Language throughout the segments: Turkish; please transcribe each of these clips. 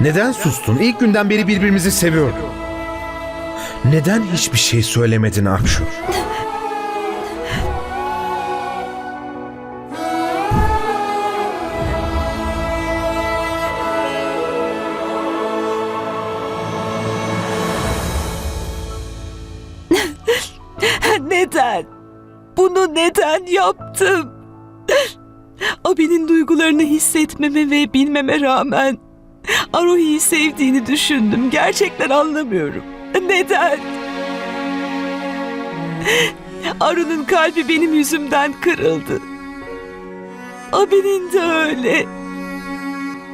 Neden sustun? İlk günden beri birbirimizi seviyorduk. Neden hiçbir şey söylemedin Akşur? Neden? Bunu neden yaptım? Abi'nin duygularını hissetmeme ve bilmeme rağmen Arohi'yi sevdiğini düşündüm. Gerçekten anlamıyorum. Neden? Aru'nun kalbi benim yüzümden kırıldı. Abi'nin de öyle.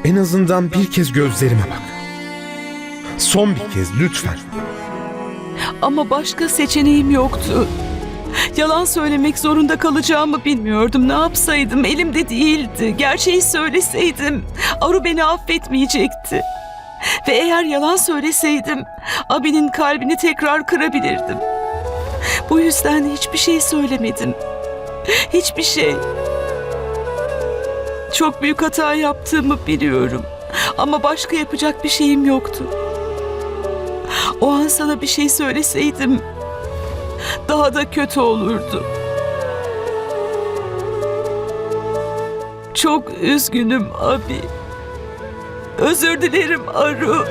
En azından bir kez gözlerime bak. Son bir kez lütfen. Ama başka seçeneğim yoktu. Yalan söylemek zorunda kalacağımı bilmiyordum. Ne yapsaydım elimde değildi. Gerçeği söyleseydim Aru beni affetmeyecekti. Ve eğer yalan söyleseydim abinin kalbini tekrar kırabilirdim. Bu yüzden hiçbir şey söylemedim. Hiçbir şey. Çok büyük hata yaptığımı biliyorum. Ama başka yapacak bir şeyim yoktu. O an sana bir şey söyleseydim daha da kötü olurdu. Çok üzgünüm abi. Özür dilerim Aru.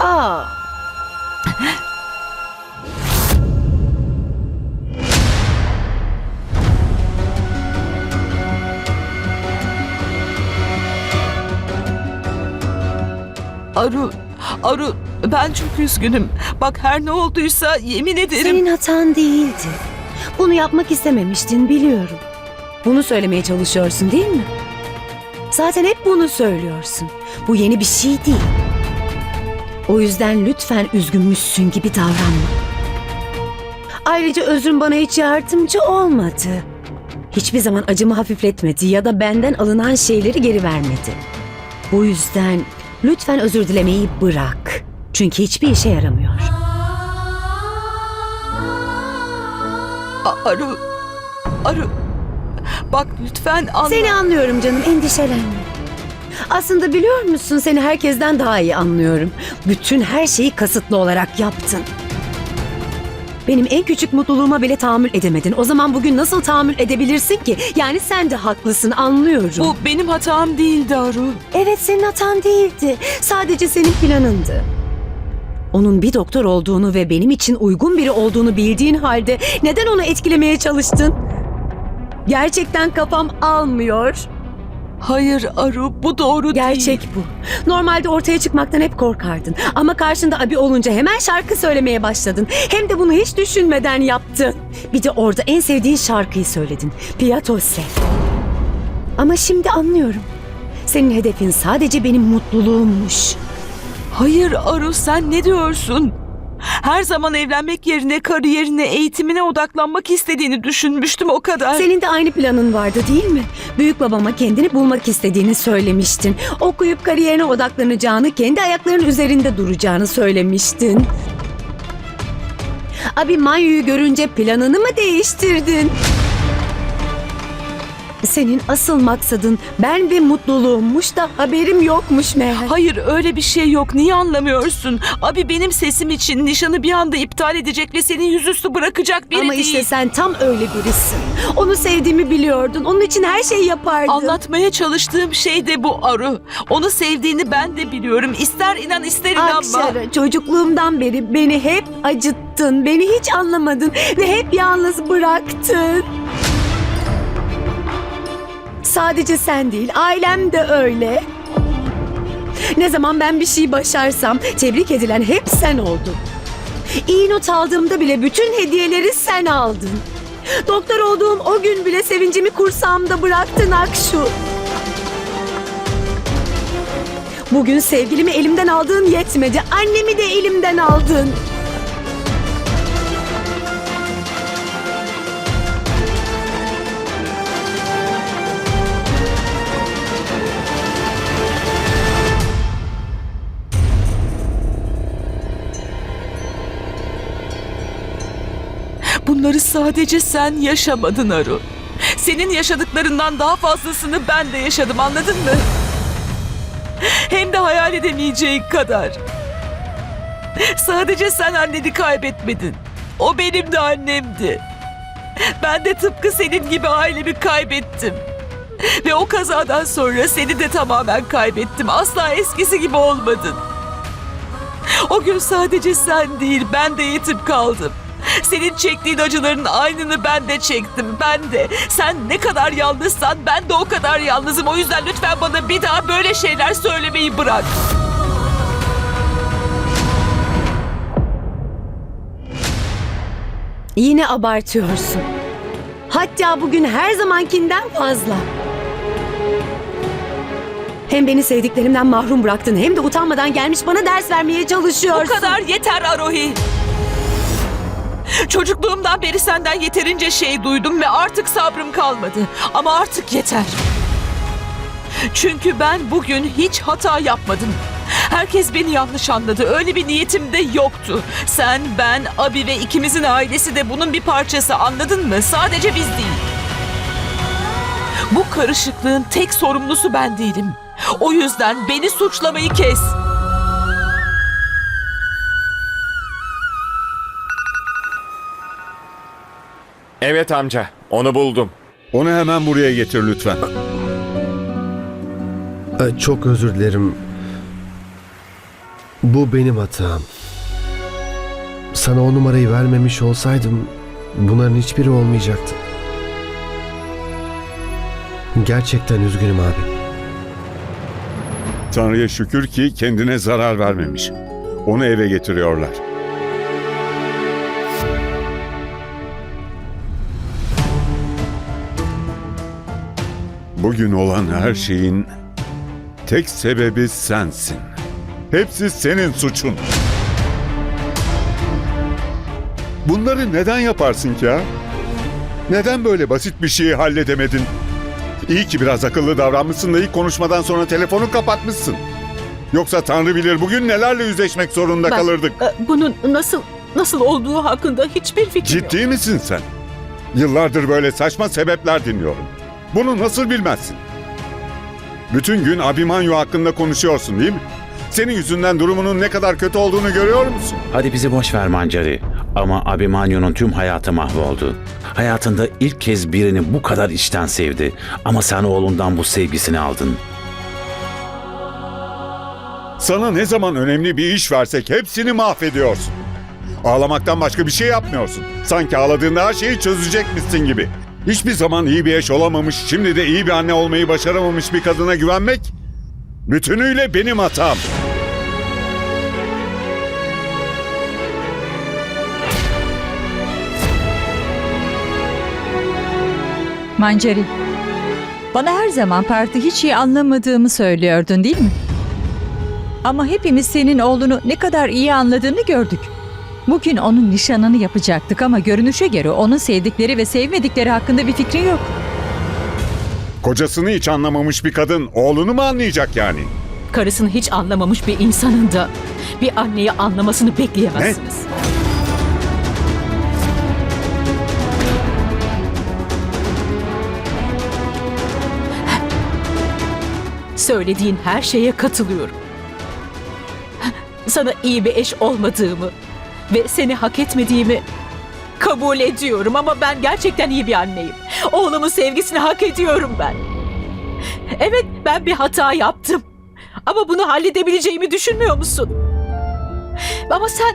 Aa. Aru, Aru ben çok üzgünüm. Bak her ne olduysa yemin ederim. Senin hatan değildi. Bunu yapmak istememiştin biliyorum. Bunu söylemeye çalışıyorsun değil mi? Zaten hep bunu söylüyorsun. Bu yeni bir şey değil. O yüzden lütfen üzgünmüşsün gibi davranma. Ayrıca özrün bana hiç yardımcı olmadı. Hiçbir zaman acımı hafifletmedi ya da benden alınan şeyleri geri vermedi. Bu yüzden lütfen özür dilemeyi bırak. Çünkü hiçbir işe yaramıyor. A- Aru, Aru. Bak lütfen anla. Seni anlıyorum canım, endişelenme. Aslında biliyor musun seni herkesten daha iyi anlıyorum. Bütün her şeyi kasıtlı olarak yaptın. Benim en küçük mutluluğuma bile tahammül edemedin. O zaman bugün nasıl tahammül edebilirsin ki? Yani sen de haklısın anlıyorum. Bu benim hatam değildi Aru. Evet senin hatan değildi. Sadece senin planındı. Onun bir doktor olduğunu ve benim için uygun biri olduğunu bildiğin halde neden onu etkilemeye çalıştın? Gerçekten kafam almıyor. Hayır Aru bu doğru Gerçek değil. bu. Normalde ortaya çıkmaktan hep korkardın. Ama karşında abi olunca hemen şarkı söylemeye başladın. Hem de bunu hiç düşünmeden yaptın. Bir de orada en sevdiğin şarkıyı söyledin. Piatose. Ama şimdi anlıyorum. Senin hedefin sadece benim mutluluğummuş. Hayır Aru sen ne diyorsun? Her zaman evlenmek yerine kariyerine, eğitimine odaklanmak istediğini düşünmüştüm o kadar. Senin de aynı planın vardı değil mi? Büyük babama kendini bulmak istediğini söylemiştin. Okuyup kariyerine odaklanacağını, kendi ayaklarının üzerinde duracağını söylemiştin. Abi Mayu'yu görünce planını mı değiştirdin? Senin asıl maksadın ben ve mutluluğummuş da haberim yokmuş meğer. Hayır öyle bir şey yok. Niye anlamıyorsun? Abi benim sesim için nişanı bir anda iptal edecek ve seni yüzüstü bırakacak biri Ama değil. işte sen tam öyle birisin. Onu sevdiğimi biliyordun. Onun için her şeyi yapardın. Anlatmaya çalıştığım şey de bu Aru. Onu sevdiğini ben de biliyorum. İster inan ister inanma. Akşara çocukluğumdan beri beni hep acıttın. Beni hiç anlamadın ve hep yalnız bıraktın. Sadece sen değil, ailem de öyle. Ne zaman ben bir şey başarsam tebrik edilen hep sen oldun. İyi not aldığımda bile bütün hediyeleri sen aldın. Doktor olduğum o gün bile sevincimi kursağımda bıraktın Akşu. Bugün sevgilimi elimden aldığın yetmedi. Annemi de elimden aldın. Bunları sadece sen yaşamadın Aru. Senin yaşadıklarından daha fazlasını ben de yaşadım anladın mı? Hem de hayal edemeyeceğin kadar. Sadece sen anneni kaybetmedin. O benim de annemdi. Ben de tıpkı senin gibi ailemi kaybettim. Ve o kazadan sonra seni de tamamen kaybettim. Asla eskisi gibi olmadın. O gün sadece sen değil ben de yetim kaldım. Senin çektiğin acıların aynını ben de çektim. Ben de. Sen ne kadar yalnızsan ben de o kadar yalnızım. O yüzden lütfen bana bir daha böyle şeyler söylemeyi bırak. Yine abartıyorsun. Hatta bugün her zamankinden fazla. Hem beni sevdiklerimden mahrum bıraktın hem de utanmadan gelmiş bana ders vermeye çalışıyorsun. Bu kadar yeter Arohi. Çocukluğumdan beri senden yeterince şey duydum ve artık sabrım kalmadı. Ama artık yeter. Çünkü ben bugün hiç hata yapmadım. Herkes beni yanlış anladı. Öyle bir niyetim de yoktu. Sen, ben, Abi ve ikimizin ailesi de bunun bir parçası anladın mı? Sadece biz değil. Bu karışıklığın tek sorumlusu ben değilim. O yüzden beni suçlamayı kes. Evet amca, onu buldum. Onu hemen buraya getir lütfen. Ee, Çok özür dilerim. Bu benim hatam. Sana o numarayı vermemiş olsaydım bunların hiçbiri olmayacaktı. Gerçekten üzgünüm abi. Tanrı'ya şükür ki kendine zarar vermemiş. Onu eve getiriyorlar. Bugün olan her şeyin tek sebebi sensin. Hepsi senin suçun. Bunları neden yaparsın ki ha? Neden böyle basit bir şeyi halledemedin? İyi ki biraz akıllı davranmışsın da ilk konuşmadan sonra telefonu kapatmışsın. Yoksa Tanrı bilir bugün nelerle yüzleşmek zorunda Ben- kalırdık. E, Bunun nasıl nasıl olduğu hakkında hiçbir fikrim yok. Ciddi misin sen? Yıllardır böyle saçma sebepler dinliyorum. Bunu nasıl bilmezsin? Bütün gün Abimanyu hakkında konuşuyorsun değil mi? Senin yüzünden durumunun ne kadar kötü olduğunu görüyor musun? Hadi bizi boş ver Mancari. Ama Abimanyu'nun tüm hayatı mahvoldu. Hayatında ilk kez birini bu kadar içten sevdi. Ama sen oğlundan bu sevgisini aldın. Sana ne zaman önemli bir iş versek hepsini mahvediyorsun. Ağlamaktan başka bir şey yapmıyorsun. Sanki ağladığında her şeyi çözecekmişsin gibi. Hiçbir zaman iyi bir eş olamamış, şimdi de iyi bir anne olmayı başaramamış bir kadına güvenmek bütünüyle benim hatam. Mancari, bana her zaman parti hiç iyi anlamadığımı söylüyordun değil mi? Ama hepimiz senin oğlunu ne kadar iyi anladığını gördük. Bugün onun nişanını yapacaktık ama görünüşe göre onun sevdikleri ve sevmedikleri hakkında bir fikrin yok. Kocasını hiç anlamamış bir kadın oğlunu mu anlayacak yani? Karısını hiç anlamamış bir insanın da bir anneyi anlamasını bekleyemezsiniz. Söylediğin her şeye katılıyorum. Sana iyi bir eş olmadığımı ve seni hak etmediğimi kabul ediyorum ama ben gerçekten iyi bir anneyim. Oğlumun sevgisini hak ediyorum ben. Evet ben bir hata yaptım. Ama bunu halledebileceğimi düşünmüyor musun? Ama sen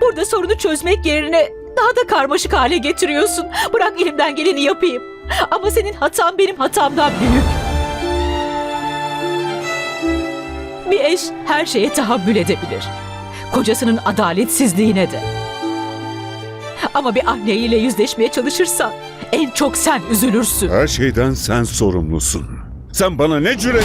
burada sorunu çözmek yerine daha da karmaşık hale getiriyorsun. Bırak elimden geleni yapayım. Ama senin hatan benim hatamdan büyük. Bir eş her şeye tahammül edebilir. Kocasının adaletsizliğine de. Ama bir anneyle yüzleşmeye çalışırsan en çok sen üzülürsün. Her şeyden sen sorumlusun. Sen bana ne cüret...